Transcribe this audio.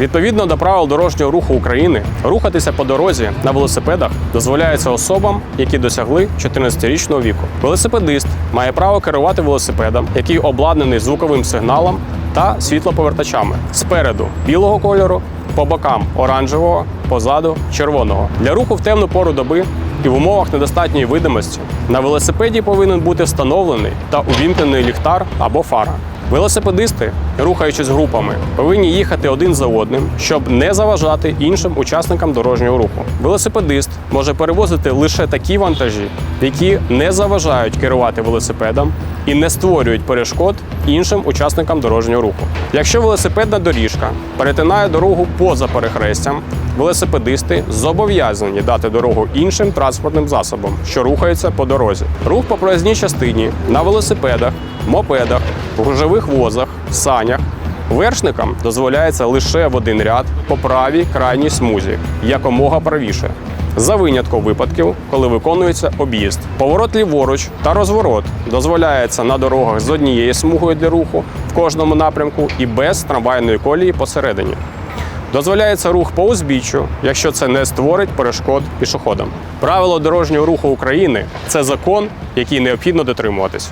Відповідно до правил дорожнього руху України, рухатися по дорозі на велосипедах дозволяється особам, які досягли 14-річного віку. Велосипедист має право керувати велосипедом, який обладнаний звуковим сигналом та світлоповертачами спереду білого кольору, по бокам оранжевого, позаду червоного. Для руху в темну пору доби і в умовах недостатньої видимості на велосипеді повинен бути встановлений та увімкнений ліхтар або фара. Велосипедисти, рухаючись групами, повинні їхати один за одним, щоб не заважати іншим учасникам дорожнього руху. Велосипедист може перевозити лише такі вантажі, які не заважають керувати велосипедом і не створюють перешкод іншим учасникам дорожнього руху. Якщо велосипедна доріжка перетинає дорогу поза перехрестям, велосипедисти зобов'язані дати дорогу іншим транспортним засобам, що рухаються по дорозі. Рух по проїзній частині на велосипедах, мопедах, гужових возах, санях. Вершникам дозволяється лише в один ряд по правій крайній смузі, якомога правіше. За винятком випадків, коли виконується об'їзд. Поворот ліворуч та розворот дозволяється на дорогах з однією смугою для руху в кожному напрямку і без трамвайної колії посередині. Дозволяється рух по узбіччю, якщо це не створить перешкод пішоходам. Правило дорожнього руху України це закон, який необхідно дотримуватись.